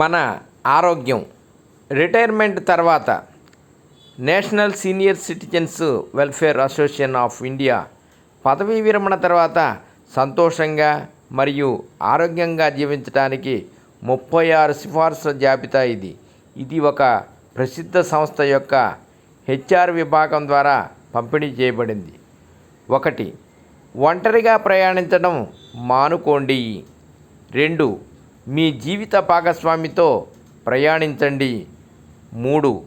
మన ఆరోగ్యం. రిటైర్మెంట్ తర్వాత National Senior Citizens Welfare Association of India పదవీ విరమణ తర్వాత సంతోషంగా మరియు ఆరోగ్యంగా జీవించడానికి ముప్పై ఆరు సిఫార్సుల జాబితా ఇది. ఇది ఒక ప్రసిద్ధ సంస్థ యొక్క హెచ్ఆర్ విభాగం ద్వారా పంపిణీ చేయబడింది. ఒకటి ఒంటరిగా ప్రయాణించడం మానుకోండి. రెండు మీ జీవిత భాగస్వామితో ప్రయాణించండి. మూడు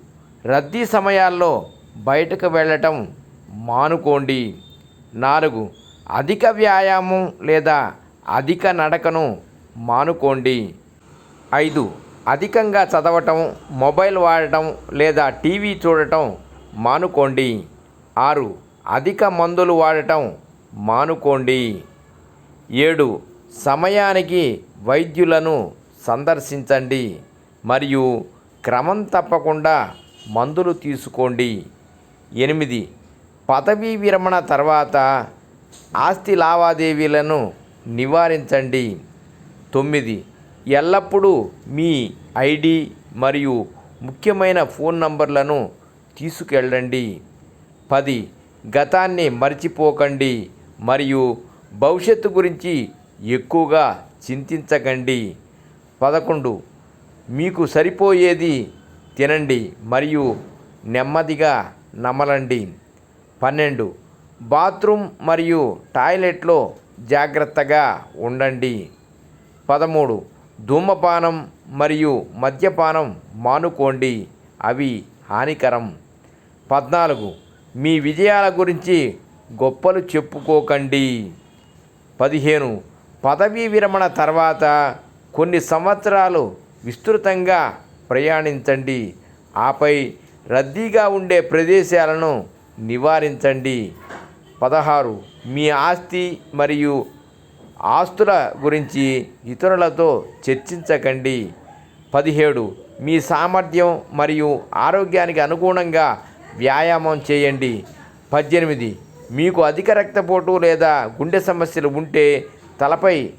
రద్దీ సమయాల్లో బయటకు వెళ్ళటం మానుకోండి. నాలుగు అధిక వ్యాయామం లేదా అధిక నడకను మానుకోండి. ఐదు అధికంగా చదవటం మొబైల్ వాడటం లేదా టీవీ చూడటం మానుకోండి. ఆరు అధిక మందులు వాడటం మానుకోండి. ఏడు సమయానికి వైద్యులను సందర్శించండి మరియు క్రమం తప్పకుండా మందులు తీసుకోండి. ఎనిమిది. పదవీ విరమణ తర్వాత ఆస్తి లావాదేవీలను నివారించండి. తొమ్మిది. ఎల్లప్పుడూ మీ ఐడి మరియు ముఖ్యమైన ఫోన్ నంబర్లను తీసుకెళ్ళండి. పది. గతాన్ని మర్చిపోకండి మరియు భవిష్యత్తు గురించి ఎక్కువగా చింతించకండి. పదకొండు. మీకు సరిపోయేది తినండి మరియు నెమ్మదిగా నమలండి. పన్నెండు. బాత్రూమ్ మరియు టాయిలెట్లో జాగ్రత్తగా ఉండండి. పదమూడు. ధూమపానం మరియు మద్యపానం మానుకోండి. అవి హానికరం. పద్నాలుగు. మీ విజయాల గురించి గొప్పలు చెప్పుకోకండి. పదిహేను. పదవీ విరమణ తర్వాత కొన్ని సంవత్సరాలు విస్తృతంగా ప్రయాణించండి. ఆపై రద్దీగా ఉండే ప్రదేశాలను నివారించండి. పదహారు మీ ఆస్తి మరియు ఆస్తుల గురించి ఇతరులతో చర్చించకండి. పదిహేడు మీ సామర్థ్యం మరియు ఆరోగ్యానికి అనుగుణంగా వ్యాయామం చేయండి. పద్దెనిమిది మీకు అధిక రక్తపోటు లేదా గుండె సమస్యలు ఉంటే తలపై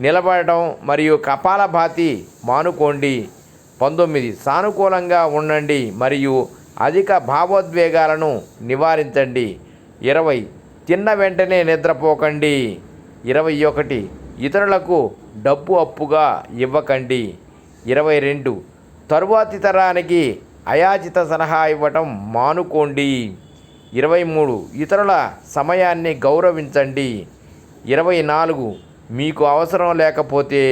నిలబడటం మరియు కపాలభాతి మానుకోండి. పంతొమ్మిది. సానుకూలంగా ఉండండి మరియు అధిక భావోద్వేగాలను నివారించండి. ఇరవై. తిన్న వెంటనే నిద్రపోకండి. ఇరవై ఒకటి. ఇతరులకు డబ్బు అప్పుగా ఇవ్వకండి. ఇరవై రెండు. తరువాతి తరానికి అయాచిత సలహా ఇవ్వటం మానుకోండి. ఇరవై మూడు. ఇతరుల సమయాన్ని గౌరవించండి. ఇరవై నాలుగు మీకు అవసరం లేకపోతే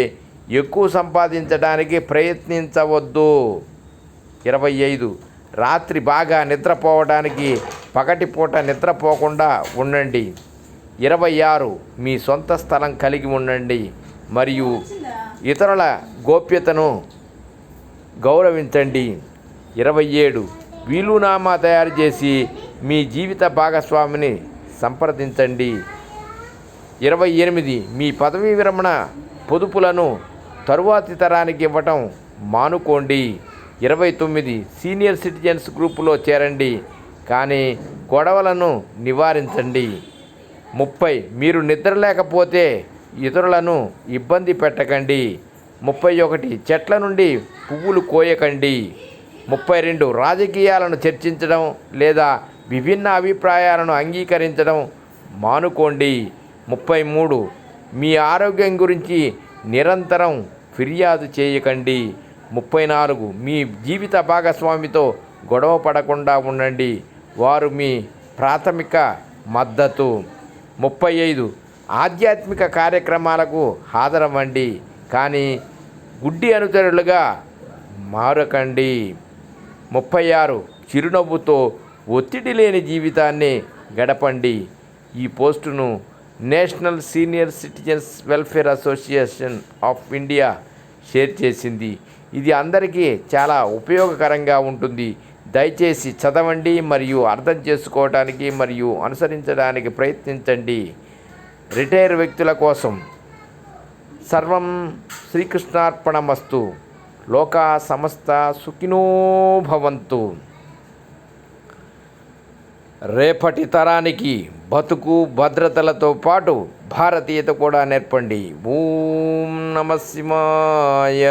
ఎక్కువ సంపాదించడానికి ప్రయత్నించవద్దు. ఇరవై ఐదు రాత్రి బాగా నిద్రపోవడానికి పగటిపూట నిద్రపోకుండా ఉండండి. ఇరవై ఆరు మీ సొంత స్థలం కలిగి ఉండండి. మరియు ఇతరుల గోప్యతను గౌరవించండి. ఇరవై ఏడు వీలునామా తయారు చేసి మీ జీవిత భాగస్వామిని సంప్రదించండి. ఇరవై ఎనిమిది మీ పదవీ విరమణ పొదుపులను తరువాతి తరానికి ఇవ్వటం మానుకోండి. ఇరవై తొమ్మిది సీనియర్ సిటిజన్స్ గ్రూపులో చేరండి. కానీ గొడవలను నివారించండి. ముప్పై మీరు నిద్ర లేకపోతే ఇతరులను ఇబ్బంది పెట్టకండి. ముప్పై ఒకటి చెట్ల నుండి పువ్వులు కోయకండి. ముప్పై రెండు రాజకీయాలను చర్చించడం లేదా విభిన్న అభిప్రాయాలను అంగీకరించడం మానుకోండి. ముప్పై మూడు. మీ ఆరోగ్యం గురించి నిరంతరం ఫిర్యాదు చేయకండి. ముప్పై నాలుగు. మీ జీవిత భాగస్వామితో గొడవ పడకుండా ఉండండి. వారు మీ ప్రాథమిక మద్దతు. ముప్పై ఐదు. ఆధ్యాత్మిక కార్యక్రమాలకు హాజరవ్వండి. కానీ గుడ్డి అనుచరులుగా మారకండి. ముప్పై ఆరు. చిరునవ్వుతో ఒత్తిడి లేని జీవితాన్ని గడపండి. ఈ పోస్టును National Senior Citizens Welfare Association of India share చేసింది. ఇది అందరికీ చాలా ఉపయోగకరంగా ఉంటుంది. దయచేసి చదవండి మరియు అర్థం చేసుకోవడానికి మరియు అనుసరించడానికి ప్రయత్నించండి. రిటైర్ వ్యక్తుల కోసం సర్వం శ్రీకృష్ణార్పణమస్తు. లోకా సమస్త సుఖినో భవంతు. రేపటి తరానికి బతుకు భద్రతలతో పాటు భారతీయత కూడా నేర్పండి. ఓం నమ శివాయ.